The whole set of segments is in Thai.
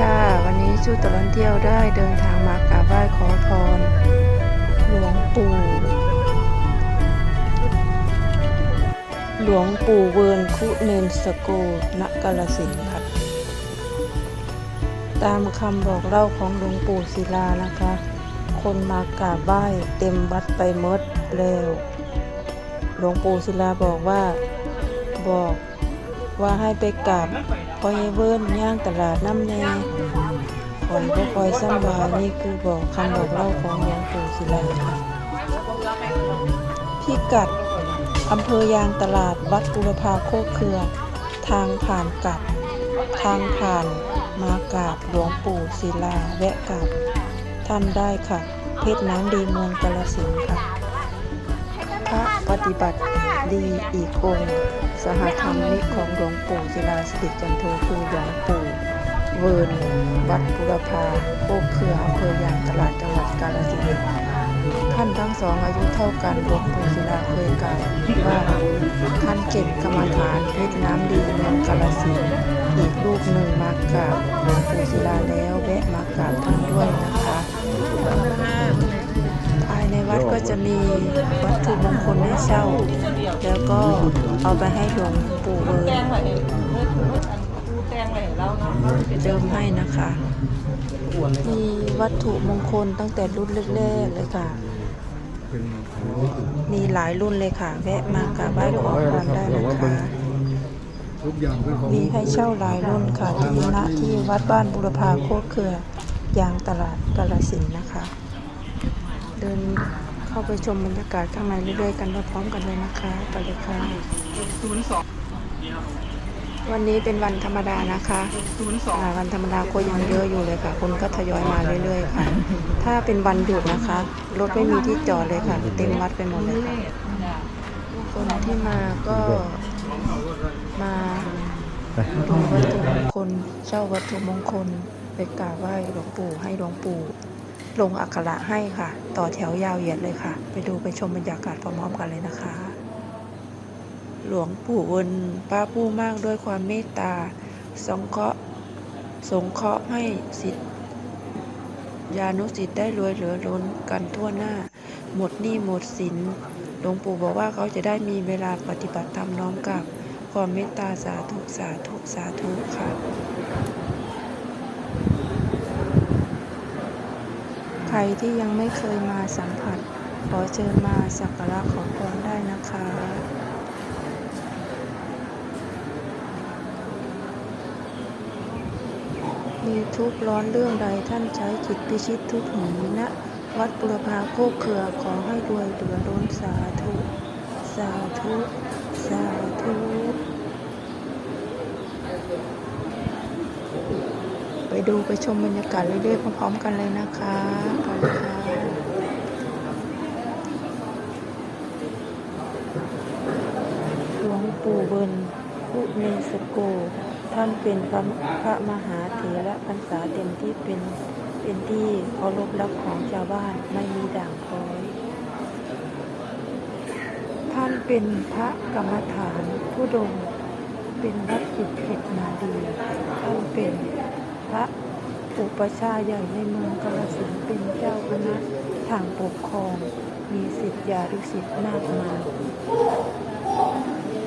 ค่ะ วันนี้ชูตลอดเที่ยวได้เดินทางมากราบไหว้ขอพร หลวงปู่ หลวงปู่เวิร์นคุเนนสโกณกาลสินค่ะ ตามคำบอกเล่าของหลวงปู่ศิลานะคะ คนมากราบไหว้เต็มวัดไปหมดแล้วหลวงปู่ศิลาบอกว่าบอกว่าให้ไปกราบ พ่อยเวิร์นย่างตลาดน้ำแน่คอยก็คอยสำบายนี่คือบอกคำบอกเล่าของหลวงปู่ศิลาค่ะพิกัดอำเภอยางตลาดวัดบุรพาโคกเครือ ทางผ่านกลับ ทางผ่านมากราบหลวงปู่ศิลาแวะกราบท่านได้ค่ะ เพชรน้ำดีเมืองกาลสินธุ์ค่ะ พระปฏิบัติ ดีอีกองค์สหธรรมนิกของหลวงปู่ศิลาสิริจันโทคือหลวงปู่เวิร์นวัดบุรพาโคกเครืออำเภอยางตลาดจังหวัดกาฬสินธุ์ท่านทั้งสองอายุเท่ากันหลวงปู่ศิลาเคยกล่าวว่าท่านเก่งกรรมฐานเพชรน้ำดีเมืองกาฬสินธุ์อีกลูกหนึ่งมากราบหลวงปู่ศิลาแล้วแวะมากราบท่านด้วยนะคะ วัดก็จะมีวัตถุมงคลให้เช่า แล้วก็เอาไปให้หลวงปู่เวิร์นเจิมให้นะคะ มีวัตถุมงคลตั้งแต่รุ่นแรกๆเลยค่ะ มีหลายรุ่นเลยค่ะ แวะมากราบไหว้ขอพรได้นะคะมีให้เช่าหลายรุ่นค่ะที่ณที่วัดบ้านบุรพาโคกเครือ ยางตลาดกาลสินนะคะ เดินเข้าไปชมบรรยากาศข้างในเรื่อยๆกันพร้อมกันเลยนะคะไปเลยค่ะวันนี้เป็นวันธรรมดานะคะวันธรรมดาคนยังเยอะอยู่เลยค่ะ คนก็ทยอยมาเรื่อยๆค่ะ ถ้าเป็นวันหยุดนะคะ รถไม่มีที่จอดเลยค่ะ เต็มวัดไปหมดเลยค่ะ คนที่มาก็มาดูวัตถุมงคล เช่าวัตถุมงคล ไปกราบไหว้หลวงปู่ให้หลวงปู่ ลงอักขระให้ค่ะ ต่อแถวยาวเหยียดเลยค่ะ ไปดูไปชมบรรยากาศพร้อมๆกันเลยนะคะ หลวงปู่วนป้าผู้มากด้วยความเมตตาสงเคราะห์สงเคราะห์ให้สิทธิยานุสิทธิ์ได้รวยเหลือล้นกันทั่วหน้า หมดหนี้หมดสินหลวงปู่บอกว่าเขาจะได้มีเวลาปฏิบัติธรรมน้อมกับ ความเมตตาสาธุสาธุสาธุค่ะ ใครที่ยังไม่เคยมาสัมผัส ขอเชิญมาสักการะขอพรได้นะคะมีทุกข์ร้อนเรื่องใดท่านใช้จิตพิชิตทุกข์หนีณวัดบุรพาโคกเครือขอให้รวยเหลือล้นสาธุ สาธุ สาธุ ไป ดูไปชมบรรยากาศเรื่อยๆพร้อมๆกันเลยนะคะไปค่ะหลวงปู่เบินพุเนสโก ท่านเป็นพระพระมหาเถระพรรษาเต็มที่เป็นเป็นที่เคารพรักของชาวบ้านไม่มีด่างพ้อยท่านเป็นพระกรรมฐานผู้ดงเป็นวัดจิตเพชรนาดีท่านเป็น พระอุปชาใหญ่ในเมืองกาฬสินเป็นเจ้าคณะทางปกครอง มีสิทธิยานุสิทธิ์มากมาย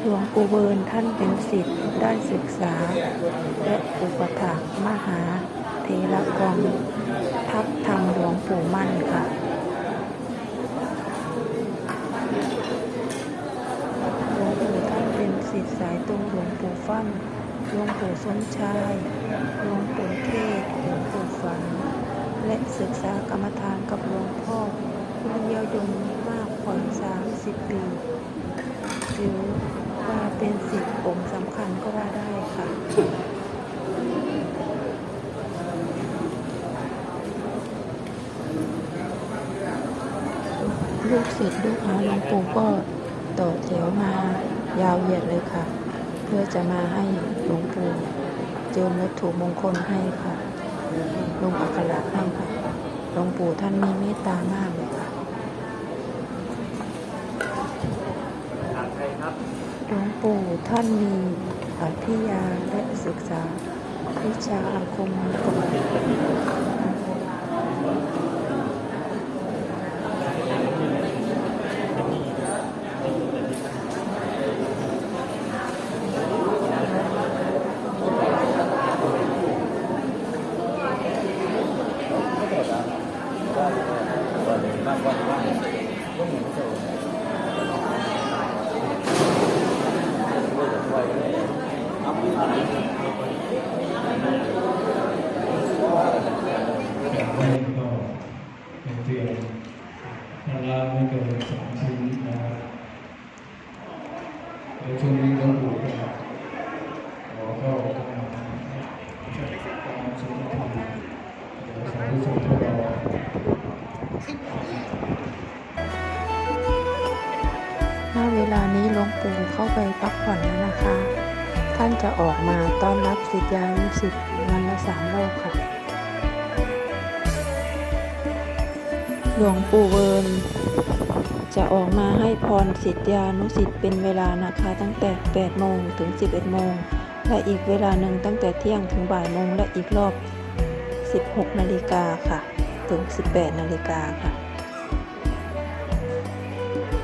หลวงปู่เวิร์นท่านเป็นศิษย์ได้ศึกษา และอุปถัมภ์มหาเทระกองทัพธรรมหลวงปู่มั่นค่ะหลวงปู่ท่านเป็นศิษย์สายตรงหลวงปู่ฟั่น หลวงปู่สมชายหลวงปู่เทศหลวงปู่ฝัน และศึกษากรรมฐานกับหลวงพ่อคุณเยียวยงมากกว่า30 ปีถือว่าเป็นศิษย์องค์สำคัญก็ว่าได้ค่ะลูกศิษย์ลูกหาหลวงปู่ก็ต่อแถวมายาวเหยียดเลยค่ะ เพื่อจะมาให้หลวงปู่เจิมวัตถุมงคลให้ค่ะลงอักขระให้ค่ะหลวงปู่ท่านมีเมตตามากเลยค่ะหลวงปู่ท่านมีอภิญญาและศึกษาวิชาอาคมก่อนจากแรกก็เป็นเตรียมพลาไม่ เกินสองชิ้นนะครับในช่วงนี้ต้องปลูกกันขอเข้ากำลังตามสุขภาพเดี๋ยวสาธุชนทุกเราณเวลานี้หลวงปู่เข้าไปพักผ่อนแล้วนะคะ ท่านจะออกมาต้อนรับสิทธิยานุสิทธิ์วันละสามรอบค่ะ ลวงปู่เวิร์นจะออกมาให้พรสิทธิยานุสิทธิ์เป็นเวลานะคะตั้งแต่ 8 โมงถึง 11 โมง และอีกเวลาหนึ่งตั้งแต่เที่ยงถึงบ่ายโมงและอีกรอบ 16 นาฬิกาค่ะ ถึง 18 นาฬิกาค่ะ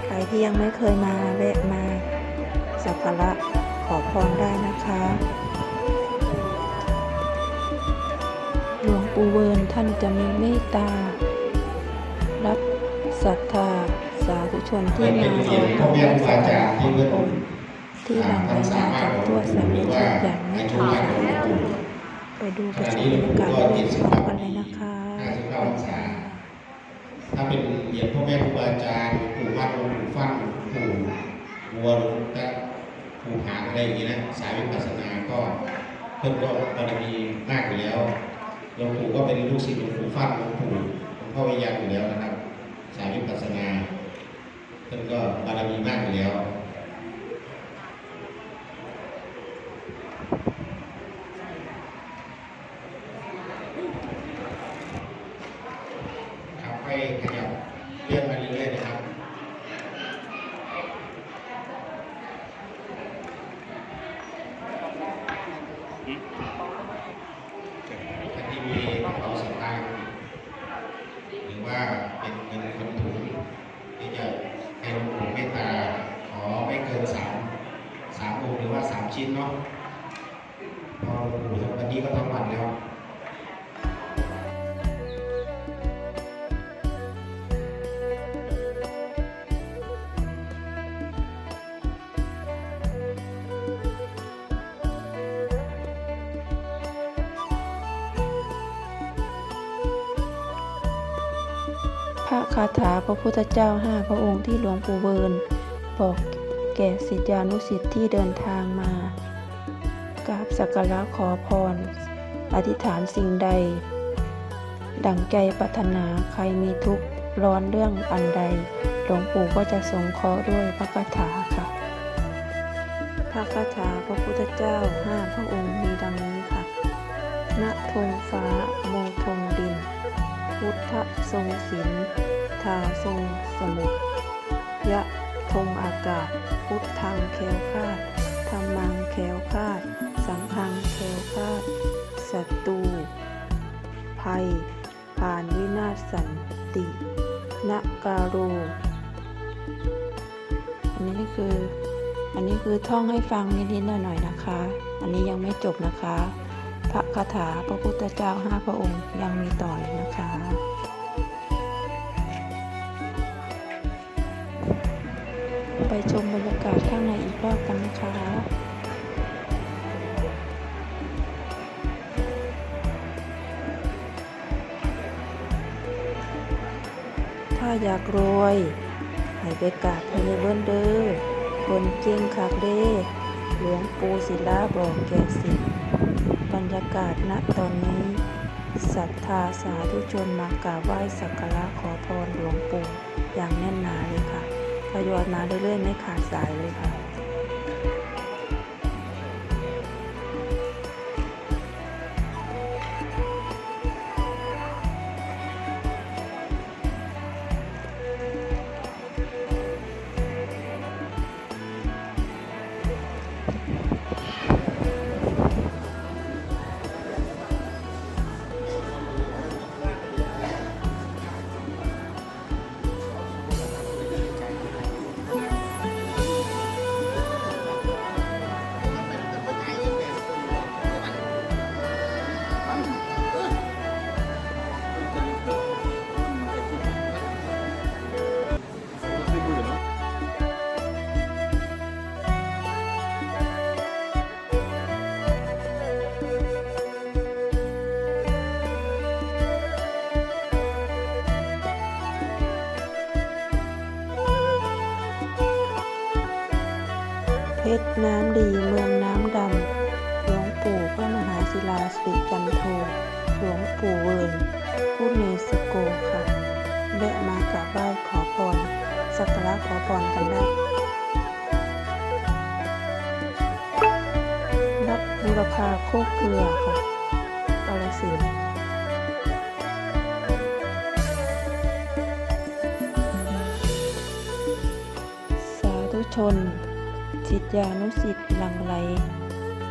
ใครที่ยังไม่เคยมาแวะมาสักการะขอพรได้นะคะหลวงปู่เวิร์นท่านจะมีเมตตา สาธุชนที่มาเสียงพ่อแม่ครูบาอาจารย์ที่เพิ่นที่หลั่งไหลมาจากทั่วสารทิอย่างไม่ขาดสายไปดูประชมบรรยากาศที่ชมกันเลยนะคะ59องศาถ้าเป็นเหรียญพ่อแม่ครูบาอาจารย์ปู่วัดหลวงปู่ฟั่นหลวงปู่วัวหลวงตาปู่หางอะไรอย่างนี้นะสายวิปัสสนาก็เพิ่มก็บารมีมากอยู่แล้วหลวงปู่ก็เป็นลูกศิษย์หลวงปู่ฟั่นหลวงปู่หลวงพ่อวิญญาณอยู่แล้วนะครับ สายวิปัสสนา เพิ่นก็บารมีมากอยู่แล้วครับให้ขยับเลื่อนมาเรื่อยๆนะครับท่านที่มีกระเป๋าสตางค์หรือว่าเป็นเงินคนถุงที่จะ ให้หลวงปู่เมตตาขอไม่เกินสามสามองค์หรือว่าสามชิ้นเนาะเพอหลวงปู่วันนี้ก็ทั้งวันแล้ว พระคาถาพระพุทธเจ้าห้าพระองค์ที่หลวงปู่เวิร์นบอกแก่ศิษยานุศิษย์ที่เดินทางมากราบสักการะขอพร อธิษฐานสิ่งใด ดั่งใจปรารถนาใครมีทุกข์ร้อนเรื่องอันใด หลวงปู่ก็จะสงเคราะห์ด้วยพระคาถาค่ะ พระคาถาพระพุทธเจ้าห้าพระองค์มีดังนี้ค่ะณธงฟ้ามงธงดิน พุทธทรงศิลป์ทาทรงสมุทยะธงอากาศ พุทธังแคล้วคาดธรรมังแคล้วคาด สังฆังแคล้วคาดศัตรูภัย ผ่านวินาศสันตินการโรอันนี้คือ อันนี้คือท่องให้ฟังนิดๆหน่อยๆนะคะ อันนี้ยังไม่จบนะคะ พระคาถาพระพุทธเจ้าห้าพระองค์ยังมีต่อเลยนะคะไปชมบรรยากาศข้างในอีกรอบกันนะคะถ้าอยากรวยให้ไปกราบพระเบิ้นเด้อคนเก่งคักเด้หลวงปู่ศิลาบอกแก่สิ บรรยากาศณตอนนี้ศรัทธาสาธุชนมากราบไหว้สักการะขอพรหลวงปู่อย่างแน่นหนาเลยค่ะทยอยมาเรื่อยๆไม่ขาดสายเลยค่ะ ปู่เวิร์นผู้เนสโกค่ะแวะมากราบไหว้ขอพรสักการะขอพรกันได้วัดบุรพาโคกเกลือค่ะกาลสินสาธุชน จิตยานุสิทธิ์หลังไหล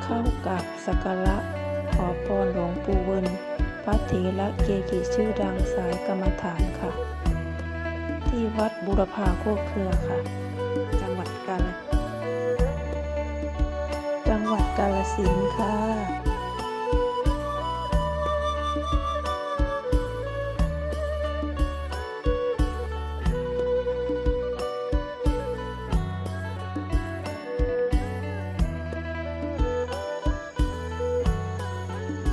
เข้ากับสักการะขอพรหลวงปู่เวิน พระเถระเกจิชื่อดังสายกรรมฐานค่ะ ที่วัดบุรพาโคกเครือค่ะ จังหวัดกาฬจังหวัดกาฬสินค่ะ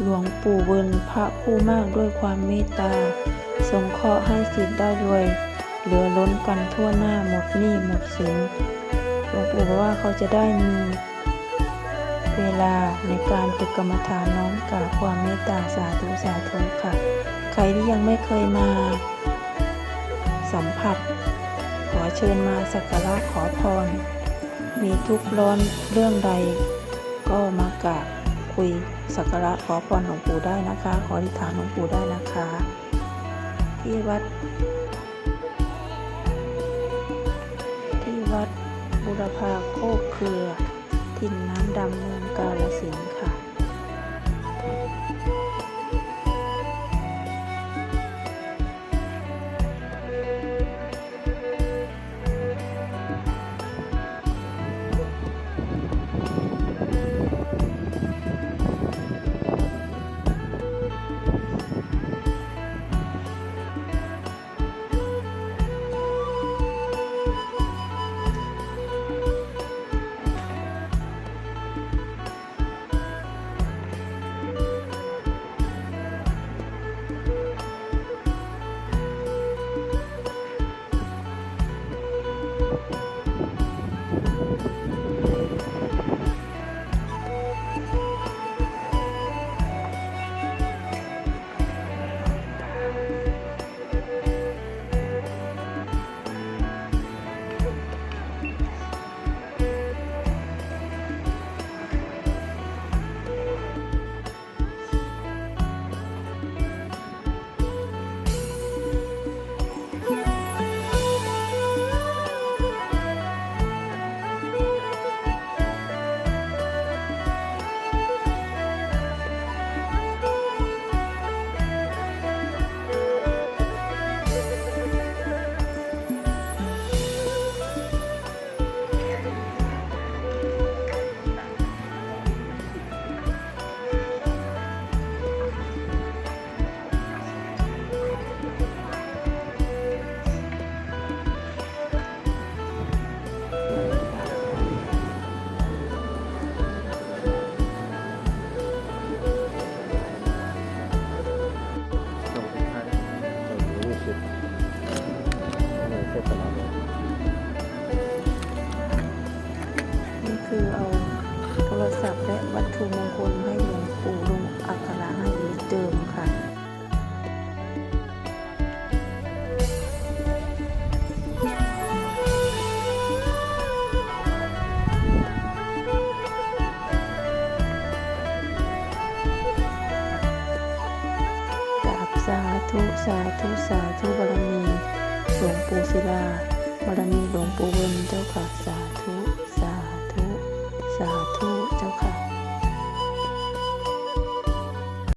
หลวงปู่เวินพระผู้มากด้วยความเมตตา สงเคราะห์ให้สิทธิ์ได้รวย เหลือล้นกันทั่วหน้าหมดหนี้หมดสินหลวงปู่บอกว่าเขาจะได้มีเวลาในการฝึกกรรมฐานน้อมกราบความเมตตาสาธุสาธุค่ะ ใครที่ยังไม่เคยมา สัมผัส ขอเชิญมาสักการะขอพร มีทุกข์ร้อนเรื่องใดก็มากราบ คุยสักการะขอพรหลวงปู่ได้นะคะ ขออธิษฐานหลวงปู่ได้นะคะ ที่วัด ที่วัดบุรพาโคกเครือ ทินน้ำดำเมืองกาลสินธุ์ค่ะ